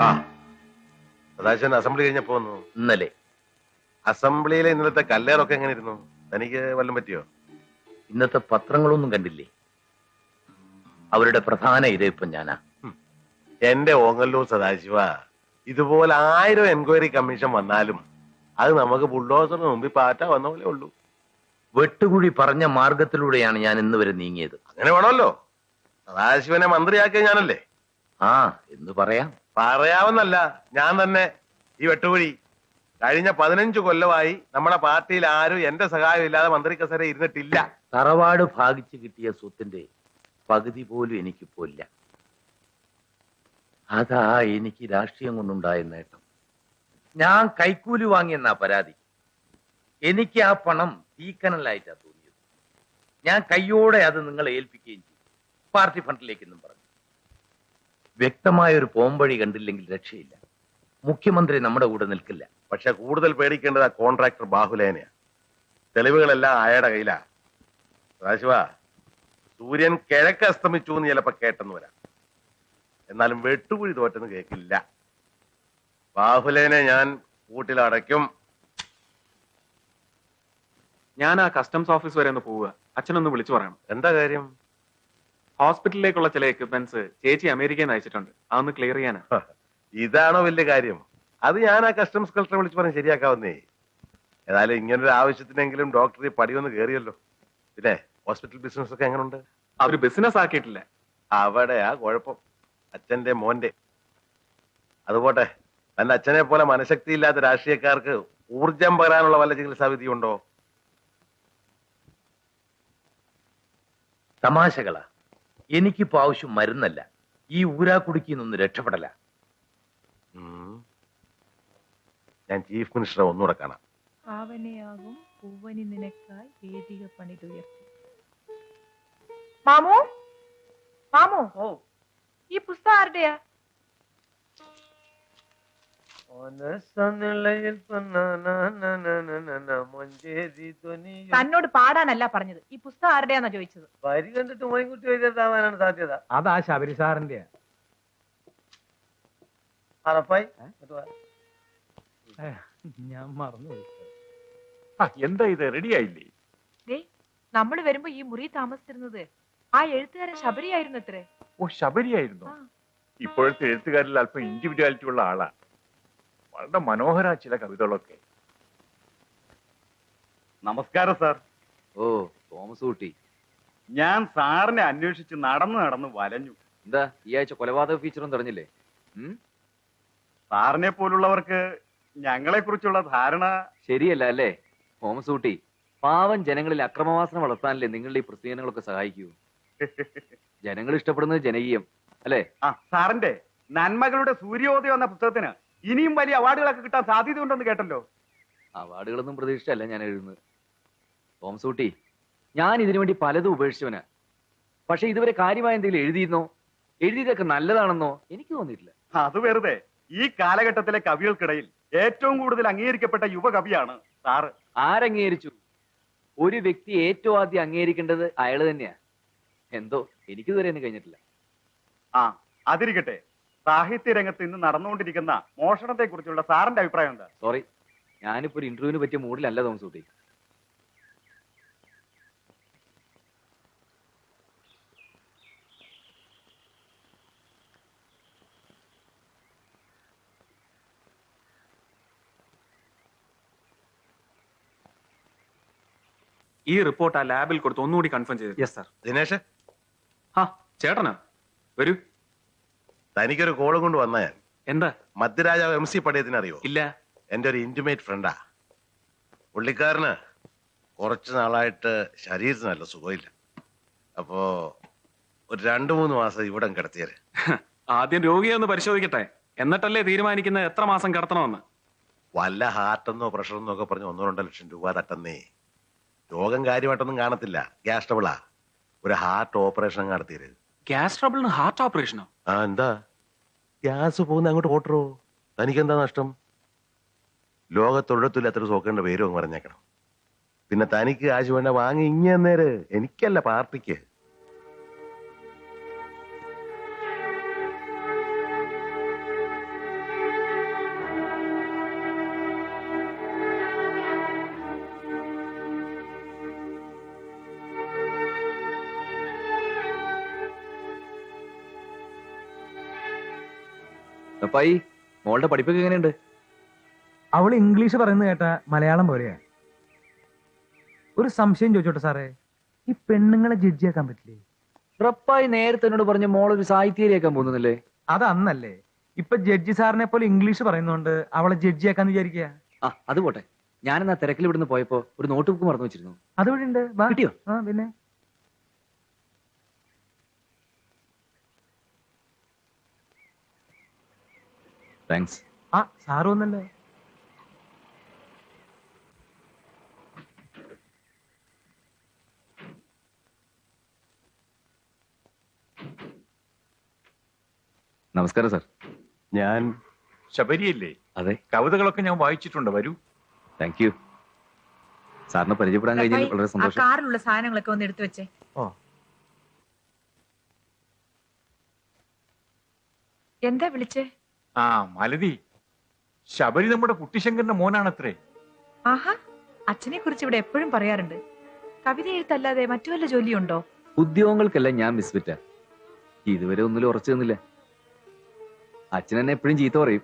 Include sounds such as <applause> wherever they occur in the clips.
ആ. സദാശിവൻ അസംബ്ലി കഴിഞ്ഞപ്പോ വന്നു. ഇന്നലെ. അസംബ്ലിയിലെ ഇന്നലത്തെ കല്ലേറൊക്കെ എങ്ങനെ ഇരുന്നു തനിക്ക് വല്ലതും പറ്റിയോ? ഇന്നത്തെ പത്രങ്ങളൊന്നും കണ്ടില്ലേ? അവരുടെ പ്രധാന ഇരയിപ്പം ഞാനാ. എന്റെ ഓങ്ങല്ലൂർ സദാശിവ ഇതുപോലെ ആയിരം എൻക്വയറി കമ്മീഷൻ വന്നാലും അത് നമുക്ക് ബുൾഡോസറിന് മുമ്പിൽ പാറ്റ വന്ന പോലെ ഉള്ളൂ. വെട്ടുകുഴി പറഞ്ഞ മാർഗത്തിലൂടെയാണ് ഞാൻ ഇന്ന് വരെ നീങ്ങിയത്. അങ്ങനെ വേണമല്ലോ. സദാശിവനെ മന്ത്രിയാക്കിയ ഞാനല്ലേ? ആ എന്ന് പറയാം. പറയാവുന്നല്ല. ഞാൻ തന്നെ ഈ വെട്ടുകുഴി. കഴിഞ്ഞ പതിനഞ്ചു കൊല്ലമായി നമ്മുടെ പാർട്ടിയിൽ ആരും എന്റെ സഹായം ഇല്ലാതെ മന്ത്രി കസേര ഇരുന്നിട്ടില്ല. തറവാട് ഭാഗിച്ചു കിട്ടിയ സ്വത്തിന്റെ പകുതി പോലും എനിക്കിപ്പോ ഇല്ല. അതാ എനിക്ക് രാഷ്ട്രീയം കൊണ്ടുണ്ടായ നേട്ടം. ഞാൻ കൈക്കൂലി വാങ്ങിയെന്നാ പരാതി. എനിക്ക് ആ പണം തീക്കനലായിട്ടാ തോന്നിയത്. ഞാൻ കയ്യോടെ അത് നിങ്ങളെ ഏൽപ്പിക്കുകയും ചെയ്തു. പാർട്ടി ഫണ്ടിലേക്കെന്നും പറഞ്ഞു. വ്യക്തമായ ഒരു പോംവഴി കണ്ടില്ലെങ്കിൽ രക്ഷയില്ല. മുഖ്യമന്ത്രി നമ്മുടെ കൂടെ നിൽക്കില്ല. പക്ഷെ കൂടുതൽ പേടിക്കേണ്ടത് ആ കോൺട്രാക്ടർ ബാഹുലേനയാ. തെളിവുകളെല്ലാം അയാളുടെ കയ്യിലാ. സദാശിവ സൂര്യൻ കിഴക്ക് അസ്തമിച്ചു എന്ന് ചിലപ്പോ കേട്ടെന്ന് വരാം. എന്നാലും വെട്ടുകുഴി തോറ്റെന്ന് കേൾക്കില്ല ബാഹുലേനെ ഞാൻ കൂട്ടിലടയ്ക്കും. ഞാൻ ആ കസ്റ്റംസ് ഓഫീസ് വരെ ഒന്ന് പോവുക. അച്ഛനൊന്ന് വിളിച്ചു പറയണം. എന്താ കാര്യം? ഹോസ്പിറ്റലിലേക്കുള്ള ചില എക്യുപ്മെന്റ്സ് ചേച്ചി അമേരിക്കയിൽ നിന്ന് അയച്ചിട്ടുണ്ട്. അതൊന്ന് ക്ലിയർ ചെയ്യാനാ. ഇതാണോ വലിയ കാര്യം? അത് ഞാൻ ആ കസ്റ്റംസ് കളക്ടറെ വിളിച്ച് പറഞ്ഞ് ശരിയാക്കാവുന്നേ. ഏതായാലും ഇങ്ങനൊരു ആവശ്യത്തിനെങ്കിലും ഡോക്ടർ ഈ പടിയൊന്ന് കയറിയല്ലോ പിന്നെ ഹോസ്പിറ്റൽ ബിസിനസ് ഒക്കെ എങ്ങനെയുണ്ട് അവർ ബിസിനസ് ആക്കിയിട്ടില്ല. അവിടെയാ കുഴപ്പം. അച്ഛന്റെ മോന്റെ അതുപോട്ടെ തന്റെ അച്ഛനെ പോലെ മനഃശക്തി ഇല്ലാത്ത രാഷ്ട്രീയക്കാർക്ക് ഊർജം പകരാനുള്ള വല്ല ചികിത്സാ വിധിയുണ്ടോ? തമാശകളാ. എനിക്കിപ്പോ ആവശ്യം മരുന്നല്ല. ഈ ഊരാക്കുടുക്കിൽ നിന്ന് രക്ഷപ്പെടല. ഞാൻ ചീഫ് മിനിസ്റ്ററെ ഒന്നുകൂടെ കാണാം. മാമോ പൂവനി നിനക്കായി വേദിക പണിതുയർത്തി. മാമു? മാമു? ഓ. ഈ പുസ്തകം ആരുടെയാ? തന്നോട് പാടാനല്ല പറഞ്ഞത്. ഈ പുസ്തകം ആരുടെയാന്നാ ചോദിച്ചത്? വരി കണ്ടിട്ട് മോയിൻകുട്ടി എഴുതിയതാവാനാണ് സാധ്യത. അതാ ശബരി സാറിന്റെ. അറപ്പായി. ഞാൻ മറന്നുപോയി. എന്താ ഇത്? റെഡി ആയില്ലേ? ദേ നമ്മൾ വരുമ്പോ ഈ മുറി താമസിച്ചിരുന്നത് ആ എഴുത്തുകാരൻ ശബരിയായിരുന്നു അത്രേ. ഓ ശബരിയായിരുന്നു. ഇപ്പോഴത്തെ എഴുത്തുകാരിൽ അല്പം ഇൻഡിവിജ്വാലിറ്റി ഉള്ള ആളാ. വളരെ മനോഹര ചില കവിതകളൊക്കെ. നമസ്കാരം സാർ. ഓ തോമസ് കുട്ടി. ഞാൻ സാറിനെ അന്വേഷിച്ച് നടന്ന് നടന്ന് വലഞ്ഞു. എന്താ ഈ ആഴ്ച കൊലപാതക ഫീച്ചറും തെരഞ്ഞില്ലേ? സാറിനെ പോലുള്ളവർക്ക് ഞങ്ങളെ കുറിച്ചുള്ള ധാരണ ശരിയല്ല അല്ലേ? തോമസ് കുട്ടി പാവം ജനങ്ങളിൽ അക്രമവാസന വളർത്താനല്ലേ നിങ്ങളുടെ ഈ പ്രസിദ്ധീകരണങ്ങളൊക്കെ സഹായിക്കൂ? ജനങ്ങൾ ഇഷ്ടപ്പെടുന്നത് ജനകീയം അല്ലേ? ആ സാറിന്റെ നന്മകളുടെ സൂര്യോദയം എന്ന പുസ്തകത്തിന് ഇനിയും വലിയ അവാർഡുകളൊക്കെ കിട്ടാൻ സാധ്യതയുണ്ടെന്ന് കേട്ടല്ലോ. അവാർഡുകളൊന്നും പ്രതീക്ഷിച്ചല്ല ഞാൻ എഴുതുന്നത്. തോംസൂട്ടി ഞാൻ ഇതിനു വേണ്ടി പലതും ഉപേക്ഷിച്ചവനാ. പക്ഷെ ഇതുവരെ കാര്യമായ എന്തെങ്കിലും എഴുതിയിരുന്നോ? എഴുതിയതൊക്കെ നല്ലതാണെന്നോ? എനിക്ക് തോന്നിയിട്ടില്ല. അത് വെറുതെ. ഈ കാലഘട്ടത്തിലെ കവികൾക്കിടയിൽ ഏറ്റവും കൂടുതൽ അംഗീകരിക്കപ്പെട്ട യുവകവിയാണ് സാറ്. ആരംഗീകരിച്ചു? ഒരു വ്യക്തി ഏറ്റവും ആദ്യം അംഗീകരിക്കേണ്ടത് അയാൾ തന്നെയാ. എന്തോ എനിക്കിതുവരെ ഒന്നും കഴിഞ്ഞിട്ടില്ല. ആ അതിരിക്കട്ടെ. സാഹിത്യ രംഗത്ത് ഇന്ന് നടന്നുകൊണ്ടിരിക്കുന്ന മോഷണത്തെ കുറിച്ചുള്ള സാറിന്റെ അഭിപ്രായം എന്താ? സോറി ഞാനിപ്പോ ഒരു ഇന്റർവ്യൂവിന് പറ്റിയ മൂഡിലല്ല തോമസ് കുട്ടി ഈ റിപ്പോർട്ട് ആ ലാബിൽ കൊടുത്ത് ഒന്നുകൂടി കൺഫേം ചെയ്തു യെസ് സർ ദിനേഷ് ആ ചേട്ടനാ? വരൂ. തനിക്കൊരു കോൾ കൊണ്ട് വന്ന ഞാൻ എന്താ? മധ്യരാജാവ് എം സി പടയത്തിന് അറിയോ? ഇല്ല. എന്റെ ഒരു ഇന്റിമേറ്റ് ഫ്രണ്ടാ പുള്ളിക്കാരന് കുറച്ച് നാളായിട്ട് ശരീരത്തിന് നല്ല സുഖമില്ല. അപ്പോ ഒരു രണ്ടു മൂന്ന് മാസം ഇവിടെ കിടത്തിയത് ആദ്യം രോഗിയെ ഒന്ന് പരിശോധിക്കട്ടെ. എന്നിട്ടല്ലേ തീരുമാനിക്കുന്നത് എത്ര മാസം കിടത്തണമെന്ന്? വല്ല ഹാർട്ടെന്നോ പ്രഷറെന്നോ ഒക്കെ പറഞ്ഞ് ഒന്നോ രണ്ടോ ലക്ഷം രൂപ തട്ടന്നേ. രോഗം കാര്യമായിട്ടൊന്നും കാണത്തില്ല. ഗ്യാസ്ട്രബിളാ ഒരു ഹാർട്ട് ഓപ്പറേഷൻ നടത്തിയത് ഗ്യാസ് ട്രബിളിന് ഹാർട്ട് ഓപ്പറേഷനോ? ആ എന്താ? ഗ്യാസ് പോകുന്ന അങ്ങോട്ട് ഓട്ടറോ തനിക്കെന്താ നഷ്ടം? അത്ര സോക്കേണ്ട പേരും അങ്ങ് പറഞ്ഞേക്കണം. പിന്നെ തനിക്ക് കാശ് വേണ്ട വാങ്ങി ഇങ്ങന്നേര് എനിക്കല്ല പാർട്ടിക്ക്. അപ്പായി മോളുടെ പഠിപ്പൊക്കെ എങ്ങനെയുണ്ട്? അവൾ ഇംഗ്ലീഷ് പറയുന്നത് കേട്ട മലയാളം പോലെയാ. ഒരു സംശയം ചോദിച്ചോട്ടെ സാറേ ഈ പെണ്ണുങ്ങളെ ജഡ്ജിയാക്കാൻ പറ്റില്ലേ? റപ്പായി നേരത്തെ എന്നോട് പറഞ്ഞ മോൾ ഒരു സാഹിത്യരിയാക്കാൻ പോകുന്നില്ലേ അത് അന്നല്ലേ. ഇപ്പൊ ജഡ്ജി സാറിനെ പോലെ ഇംഗ്ലീഷ് പറയുന്നോണ്ട് അവളെ ജഡ്ജിയാക്കാന്ന് വിചാരിക്കുക ആ അത് പോട്ടെ. ഞാനെന്നാ തിരക്കിൽ ഇവിടുന്ന് പോയപ്പോ ഒരു നോട്ട് ബുക്ക് മറന്നു വെച്ചിരുന്നു. അതുവഴി ഉണ്ട് വാ. കിട്ടിയോ? ആ പിന്നെ? താങ്ക്സ് ആ സാറ് വന്നല്ലേ. നമസ്കാരം സാർ. ഞാൻ ശബരിയല്ലേ? അതെ. കവിതകളൊക്കെ ഞാൻ വായിച്ചിട്ടുണ്ട്. വരൂ. താങ്ക് യു സാറിനെ പരിചയപ്പെടാൻ കഴിഞ്ഞാൽ വളരെ ആ സന്തോഷം. കാറിലുള്ള സാധനങ്ങളൊക്കെ ഒന്ന് എടുത്തു വെച്ചേ. ഓ. എന്താ വിളിച്ചേ? ആ മലതി. ശബരി നമ്മുടെ കുട്ടിശങ്കറിന്റെ മോനാണത്രേ. ആഹാ അച്ഛനെ കുറിച്ച് ഇവിടെ എപ്പോഴും പറയാറുണ്ട്. കവിത എഴുത്തല്ലാതെ മറ്റു വല്ല ജോലിയുണ്ടോ? ഉദ്യോഗങ്ങൾക്കെല്ലാം ഞാൻ മിസ്ഫിറ്റാ ഇതുവരെ ഒന്നിലും ഉറച്ചു നിന്നില്ല. അച്ഛൻ എന്നെ എപ്പോഴും ചീത്ത പറയും.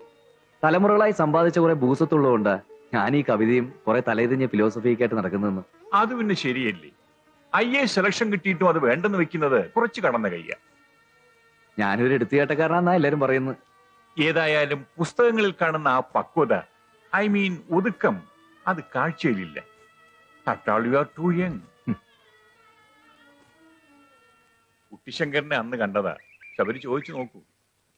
തലമുറകളായി സമ്പാദിച്ച കുറെ ഭൂസത്തുള്ളതുകൊണ്ടാ ഞാൻ ഈ കവിതയും കുറെ തലേതിഞ്ഞ ഫിലോസഫിയൊക്കെ ആയിട്ട് നടക്കുന്നതെന്ന്. അത് പിന്നെ ശരിയല്ലേ? ഐ എ സെലക്ഷൻ കിട്ടിയിട്ടും അത് വേണ്ടെന്ന് വെക്കുന്നത് കുറച്ച് കടന്ന കയ്യ ഞാനൊരു എടുത്തുകേട്ടക്കാരനാന്നാ എല്ലാരും പറയുന്നത്. ഏതായാലും പുസ്തകങ്ങളിൽ കാണുന്ന ആ പക്വത ഐ മീൻ ഒതുക്കം അത് കാഴ്ചയിലില്ല. കുട്ടിശങ്കറിനെ കുട്ടിശങ്കരനെ അന്ന് കണ്ടതാ. ശബരി ചോദിച്ചു നോക്കൂ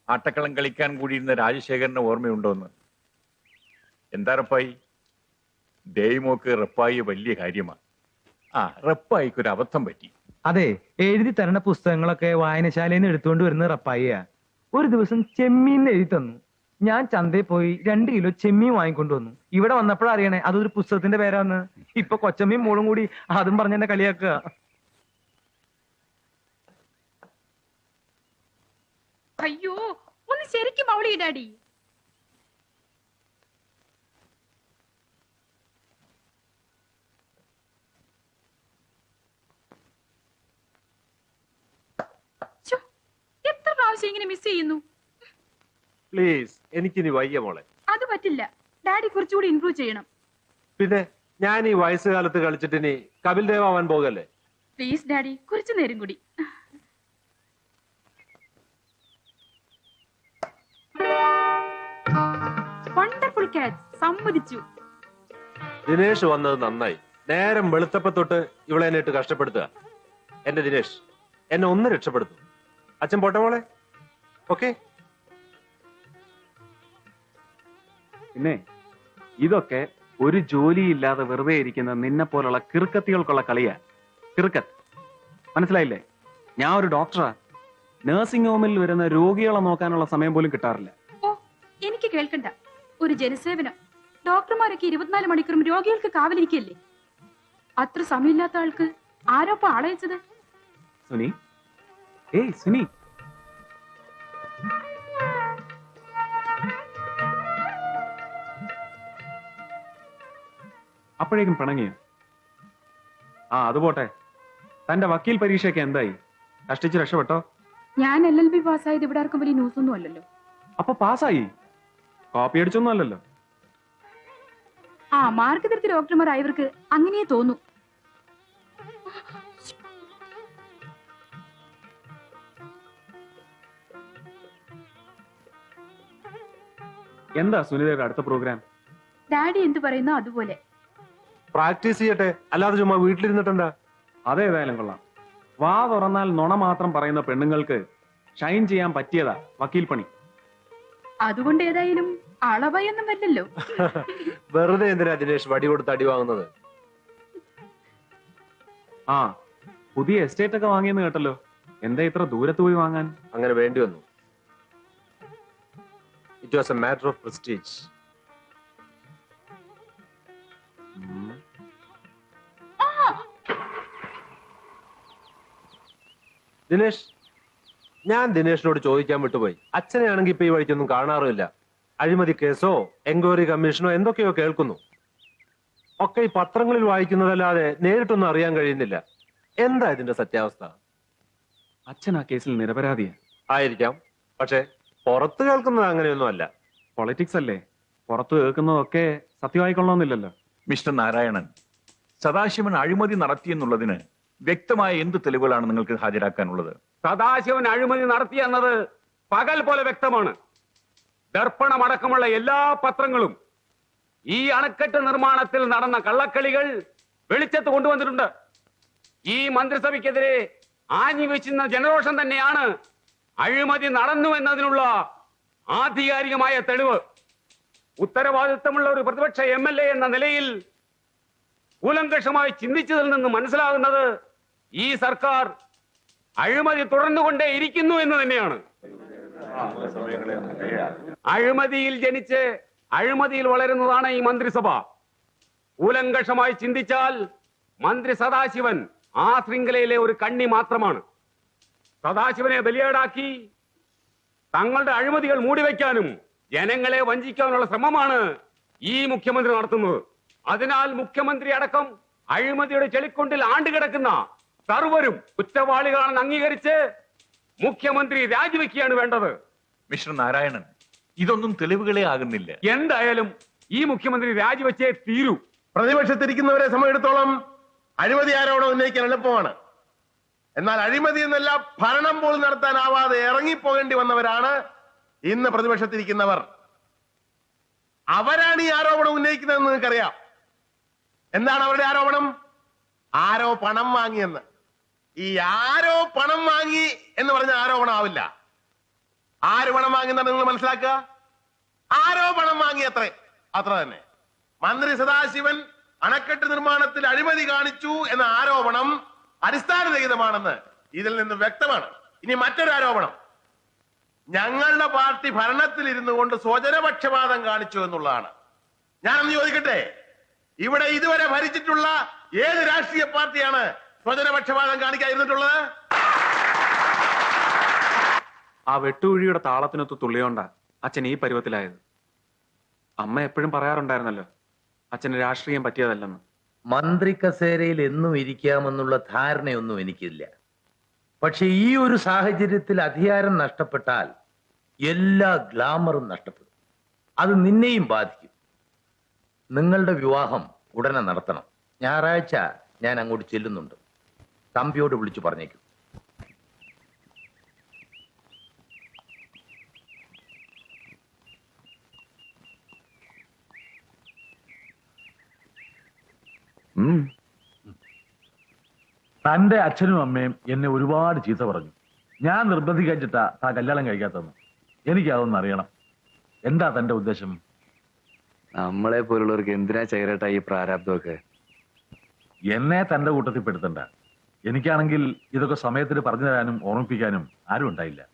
ആട്ടക്കളം കളിക്കാൻ കൂടിയിരുന്ന രാജശേഖരനെ ഓർമ്മയുണ്ടോന്ന്? എന്താ റപ്പായി? ദേവിമോക്ക് റപ്പായി വലിയ കാര്യമാണ് ആ റപ്പായിക്കൊരു അബദ്ധം പറ്റി. അതെ എഴുതി തരണ പുസ്തകങ്ങളൊക്കെ വായനശാലയിൽ നിന്ന് എടുത്തുകൊണ്ട് വരുന്ന റപ്പായിയാ. ഒരു ദിവസം ചെമ്മീൻ എഴുതി തന്നു. ഞാൻ ചന്തയിൽ പോയി രണ്ട് കിലോ ചെമ്മീൻ വാങ്ങിക്കൊണ്ടുവന്നു ഇവിടെ വന്നപ്പോഴാ അറിയണേ അതൊരു പുസ്തകത്തിന്റെ പേരാന്ന്. ഇപ്പൊ കൊച്ചമ്മീൻ മോളും കൂടി അതും പറഞ്ഞ എന്നെ കളിയാക്കുക. അയ്യോ ഒന്ന് ശരിക്കും അവളി ഡാഡി ശ്ശോ, എത്ര പ്രാവശ്യം ഇങ്ങനെ മിസ് ചെയ്യുന്നു? പ്ലീസ് എനിക്കിനി വയ്യ മോളെ. അത് പറ്റില്ല. ഡാഡി കുറച്ചുകൂടി ഇംപ്രൂവ് ചെയ്യണം. പിന്നെ ഞാൻ ഈ വയസ്സുകാലത്ത് കളിച്ചിട്ട് ഇനി കപിൽ ദേവ് ആവാൻ പോകല്ലേ? പ്ലീസ് ഡാഡി കുറച്ചു നേരം കൂടി. വണ്ടർഫുൾ കാറ്റ് സമ്മതിച്ചു. ദിനേഷ് വന്നത് നന്നായി. നേരം വെളുത്തപ്പ തൊട്ട് ഇവളെ എന്നെ ഇട്ട് കഷ്ടപ്പെടുത്തുക. എന്റെ ദിനേഷ് എന്നെ ഒന്ന് രക്ഷപ്പെടുത്തു. അച്ഛൻ പോട്ടെ മോളെ? ഓക്കെ. പിന്നെ ഇതൊക്കെ ഒരു ജോലിയില്ലാതെ വെറുതെ ഇരിക്കുന്ന നിന്നെ പോലുള്ള കിറുക്കത്തികൾക്കുള്ള കളിയാ. കിറുക്കത്ത് മനസ്സിലായില്ലേ? ഞാൻ ഒരു ഡോക്ടറാ. നഴ്സിംഗ് ഹോമിൽ വരുന്ന രോഗികളെ നോക്കാനുള്ള സമയം പോലും കിട്ടാറില്ല. ഓ എനിക്ക് കേൾക്കണ്ട. ഒരു ജനസേവനം. ഡോക്ടർമാരൊക്കെ ഇരുപത്തിനാല് മണിക്കൂറും രോഗികൾക്ക് കാവലിരിക്കല്ലേ? അത്ര സമയമില്ലാത്ത ആൾക്ക് ആരോപ്പ ആളയച്ചത്? സുനി? ഏയ് സുനി. അപ്പോഴേക്കും പിണങ്ങിയോ? ആ അത് പോട്ടെ. തന്റെ വക്കീൽ പരീക്ഷയൊക്കെ എന്തായി? കഷ്ടിച്ച് രക്ഷപ്പെട്ടോ? ഞാൻ എൽ എൽ ബി പാസ്സായത് ഇവിടെ ആർക്കും വലിയ ന്യൂസ് ഒന്നും അല്ലല്ലോ. അപ്പൊ പാസ്സായി? കോപ്പി അടിച്ചൊന്നും അല്ലല്ലോ. ആ മാർക്ക് തിരുത്തി ഡോക്ടർമാരായവർക്ക് അങ്ങനെയേ തോന്നു. എന്താ സുനിതയുടെ അടുത്ത പ്രോഗ്രാം ഡാഡി എന്ത് പറയുന്നോ അതുപോലെ. പ്രാക്ടീസ് ചെയ്യട്ടെ. അല്ലാതെ ചുമ്മാ വീട്ടിലിരുന്നിട്ടെന്താ? അതേതായാലും കൊള്ളാം. വാ തുറന്നാൽ നുണ മാത്രം പറയുന്ന പെണ്ണുങ്ങൾക്ക് ഷൈൻ ചെയ്യാൻ പറ്റിയതാ വക്കീൽ പണി. അതുകൊണ്ട് ഏതായാലും അളവയൊന്നും വരില്ലല്ലോ. <laughs> വെറുതെ എന്തിനാ ദിനേഷ് വടി കൊടുത്ത് അടി വാങ്ങുന്നത്? ആ പുതിയ എസ്റ്റേറ്റ് ഒക്കെ വാങ്ങിയെന്ന് കേട്ടല്ലോ. എന്താ ഇത്ര ദൂരത്ത് പോയി വാങ്ങാൻ? അങ്ങനെ വേണ്ടി വന്നു. It was a matter of prestige Dinesh ഞാൻ ദിനേഷിനോട് ചോദിക്കാൻ വിട്ടുപോയി. അച്ഛനെയാണെങ്കിൽ ഇപ്പൊ ഈ വഴിക്കൊന്നും കാണാറുമില്ല. അഴിമതി കേസോ എൻക്വയറി കമ്മീഷനോ എന്തൊക്കെയോ കേൾക്കുന്നു. ഒക്കെ ഈ പത്രങ്ങളിൽ വായിക്കുന്നതല്ലാതെ നേരിട്ടൊന്നും അറിയാൻ കഴിയുന്നില്ല. എന്താ ഇതിന്റെ സത്യാവസ്ഥ? അച്ഛൻ ആ കേസിൽ നിരപരാധിയാ. ആയിരിക്കാം. പക്ഷെ പുറത്ത് കേൾക്കുന്നത് അങ്ങനെയൊന്നും അല്ല. പൊളിറ്റിക്സ് അല്ലേ? പുറത്ത് കേൾക്കുന്നതൊക്കെ സത്യമായിക്കൊള്ളണമെന്നില്ലല്ലോ മിസ്റ്റർ നാരായണൻ സദാശിവൻ അഴിമതി നടത്തിയെന്നുള്ളതിന് വ്യക്തമായ എന്ത് തെളിവുകളാണ് നിങ്ങൾക്ക് ഹാജരാക്കാനുള്ളത്? സദാശിവൻ അഴിമതി നടത്തിയെന്നത് പകൽ പോലെ വ്യക്തമാണ്. ദർപ്പണമടക്കമുള്ള എല്ലാ പത്രങ്ങളും ഈ അണക്കെട്ട് നിർമ്മാണത്തിൽ നടന്ന കള്ളക്കളികൾ വെളിച്ചത്ത് കൊണ്ടുവന്നിട്ടുണ്ട്. ഈ മന്ത്രിസഭയ്ക്കെതിരെ ആഞ്ഞു വെച്ചുന്ന ജനരോഷം തന്നെയാണ് അഴിമതി നടന്നു എന്നതിനുള്ള ആധികാരികമായ തെളിവ്. ഉത്തരവാദിത്തമുള്ള ഒരു പ്രതിപക്ഷ എം എൽ എ എന്ന നിലയിൽ കൂലങ്കഷമായി ചിന്തിച്ചതിൽ നിന്ന് മനസ്സിലാകുന്നത് ഈ സർക്കാർ അഴിമതി തുടർന്നുകൊണ്ടേ ഇരിക്കുന്നു എന്ന് തന്നെയാണ്. അഴിമതിയിൽ ജനിച്ച് അഴിമതിയിൽ വളരുന്നതാണ് ഈ മന്ത്രിസഭ. കൂലങ്കഷമായി ചിന്തിച്ചാൽ മന്ത്രി സദാശിവൻ ആ ശൃംഖലയിലെ ഒരു കണ്ണി മാത്രമാണ്. സദാശിവനെ ബലിയേടാക്കി തങ്ങളുടെ അഴിമതികൾ മൂടിവെക്കാനും ജനങ്ങളെ വഞ്ചിക്കാനുള്ള ശ്രമമാണ് ഈ മുഖ്യമന്ത്രി നടത്തുന്നത്. അതിനാൽ മുഖ്യമന്ത്രി അടക്കം അഴിമതിയുടെ ചെളിക്കൊണ്ടിൽ ആണ്ടുകിടക്കുന്ന സർവരും കുറ്റവാളികളാണെന്ന് അംഗീകരിച്ച് മുഖ്യമന്ത്രി രാജിവെക്കുകയാണ് വേണ്ടത്. മിസ്റ്റർ നാരായണൻ ഇതൊന്നും തെളിവുകളെ ആകുന്നില്ല. എന്തായാലും ഈ മുഖ്യമന്ത്രി രാജിവെച്ചേ തീരൂ. പ്രതിപക്ഷത്തിരിക്കുന്നവരെ സമയത്തോളം അഴിമതി ആരോപണം ഉന്നയിക്കാൻ എളുപ്പമാണ്. എന്നാൽ അഴിമതി എന്നല്ല ഭരണം പോലും നടത്താനാവാതെ ഇറങ്ങിപ്പോകേണ്ടി വന്നവരാണ് ഇന്ന് പ്രതിപക്ഷത്തിരിക്കുന്നവർ. അവരാണ് ഈ ആരോപണം ഉന്നയിക്കുന്നതെന്ന് നിങ്ങൾക്കറിയാം. എന്താണ് അവരുടെ ആരോപണം? ആരോ പണം വാങ്ങിയെന്ന്. ഈ ആരോ പണം വാങ്ങി എന്ന് പറഞ്ഞ ആരോപണം ആവില്ല ആര് പണം വാങ്ങുന്നുണ്ട് നിങ്ങൾ മനസ്സിലാക്കുക? ആരോ പണം വാങ്ങി അത്രേ. അത്ര തന്നെ. മന്ത്രി സദാശിവൻ അണക്കെട്ട് നിർമ്മാണത്തിൽ അഴിമതി കാണിച്ചു എന്ന ആരോപണം അടിസ്ഥാനരഹിതമാണെന്ന് ഇതിൽ നിന്ന് വ്യക്തമാണ്. ഇനി മറ്റൊരു ആരോപണം ഞങ്ങളുടെ പാർട്ടി ഭരണത്തിൽ ഇരുന്നു കൊണ്ട് സ്വജനപക്ഷപാതം കാണിച്ചു എന്നുള്ളതാണ്. ഞാനൊന്ന് ചോദിക്കട്ടെ? ഇവിടെ ഇതുവരെ ഭരിച്ചിട്ടുള്ള ഏത് രാഷ്ട്രീയ പാർട്ടിയാണ് സ്വജനപക്ഷപാതം കാണിക്കാതിരുന്നിട്ടുള്ളത്? ആ വെട്ടുകുഴിയുടെ താളത്തിനൊത്ത് തുള്ളിയോണ്ടാ അച്ഛൻ ഈ പരുവത്തിലായത്. അമ്മ എപ്പോഴും പറയാറുണ്ടായിരുന്നല്ലോ അച്ഛന് രാഷ്ട്രീയം പറ്റിയതല്ലെന്ന്. മന്ത്രി കസേരയിൽ എന്നും ഇരിക്കാമെന്നുള്ള ധാരണയൊന്നും എനിക്കില്ല. പക്ഷെ ഈ ഒരു സാഹചര്യത്തിൽ അധികാരം നഷ്ടപ്പെട്ടാൽ എല്ലാ ഗ്ലാമറും നഷ്ടപ്പെടും. അത് നിന്നെയും ബാധിക്കും. നിങ്ങളുടെ വിവാഹം ഉടനെ നടത്തണം. ഞായറാഴ്ച ഞാൻ അങ്ങോട്ട് ചെല്ലുന്നുണ്ട്. തമ്പിയോട് വിളിച്ചു പറഞ്ഞേക്കും. തന്റെ അച്ഛനും അമ്മയും എന്നെ ഒരുപാട് ചീത്ത പറഞ്ഞു. ഞാൻ നിർബന്ധിക്കാച്ചിട്ടാ താ കല്യാണം കഴിക്കാത്തതെന്ന്. എനിക്കതൊന്നും അറിയണം. എന്താ തന്റെ ഉദ്ദേശം? നമ്മളെ പോലുള്ളവർക്ക് എന്തിനാ ചേരട്ടാ ഈ പ്രാരാബ്ദമൊക്കെ? എന്നെ തന്റെ കൂട്ടത്തിൽ പെടുത്തണ്ട. എനിക്കാണെങ്കിൽ ഇതൊക്കെ സമയത്തിന് പറഞ്ഞു തരാനും ഓർമ്മിപ്പിക്കാനും ആരും ഉണ്ടായില്ല.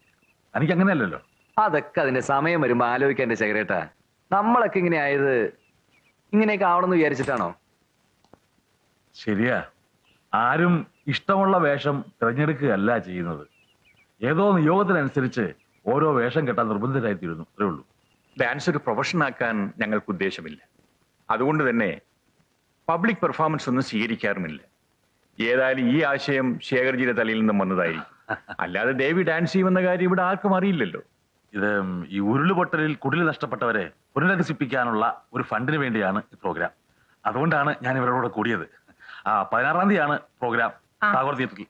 എനിക്ക് അങ്ങനെയല്ലല്ലോ. അതൊക്കെ അതിന്റെ സമയം വരുമ്പോ ആലോചിക്കാൻ എന്റെ നമ്മളൊക്കെ ഇങ്ങനെ ആയത് ഇങ്ങനെയൊക്കെ ആവണമെന്ന് വിചാരിച്ചിട്ടാണോ? ശരിയാ. ആരും ഇഷ്ടമുള്ള വേഷം തിരഞ്ഞെടുക്കുകയല്ല ചെയ്യുന്നത്. ഏതോ നിയോഗത്തിനനുസരിച്ച് ഓരോ വേഷം കെട്ടാൻ നിർബന്ധിതരായിത്തീരുന്നു. അത്രേ ഉള്ളൂ. ഡാൻസ് ഒരു പ്രൊഫഷൻ ആക്കാൻ ഞങ്ങൾക്ക് ഉദ്ദേശമില്ല. അതുകൊണ്ട് തന്നെ പബ്ലിക് പെർഫോമൻസ് ഒന്നും സ്വീകരിക്കാറുമില്ല. ഏതായാലും ഈ ആശയം ശേഖർജിയുടെ തലയിൽ നിന്നും വന്നതായിരിക്കും അല്ലാതെ ദേവി ഡാൻസ് ചെയ്യുമെന്ന കാര്യം ഇവിടെ ആർക്കും അറിയില്ലല്ലോ. ഇത് ഈ ഉരുളുപൊട്ടലിൽ കുടിൽ നഷ്ടപ്പെട്ടവരെ പുനരധിസിപ്പിക്കാനുള്ള ഒരു ഫണ്ടിന് വേണ്ടിയാണ് ഈ പ്രോഗ്രാം. അതുകൊണ്ടാണ് ഞാൻ ഇവരോട് കൂടിയത്. ആ പതിനാറാം തീയതിയാണ് പ്രോഗ്രാം. ടാഗോർ തിയേറ്ററിൽ.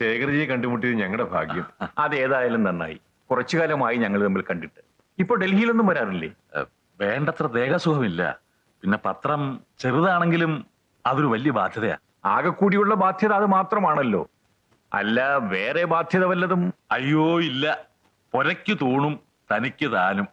ശേഖർജിയെ കണ്ടുമുട്ടിയത് ഞങ്ങളുടെ ഭാഗ്യം. അത് ഏതായാലും നന്നായി. കുറച്ചു കാലമായി ഞങ്ങൾ തമ്മിൽ കണ്ടിട്ട്. ഇപ്പൊ ഡൽഹിയിലൊന്നും വരാറില്ലേ? ഏഹ്, വേണ്ടത്ര ദേഹസുഖമില്ല. പിന്നെ പത്രം ചെറുതാണെങ്കിലും അതൊരു വലിയ ബാധ്യതയാ. ആകെ കൂടിയുള്ള ബാധ്യത അത് മാത്രമാണല്ലോ. അല്ല വേറെ ബാധ്യത വല്ലതും? അയ്യോ ഇല്ല. പൊരയ്ക്ക് തൂണും തനിക്ക് താനും.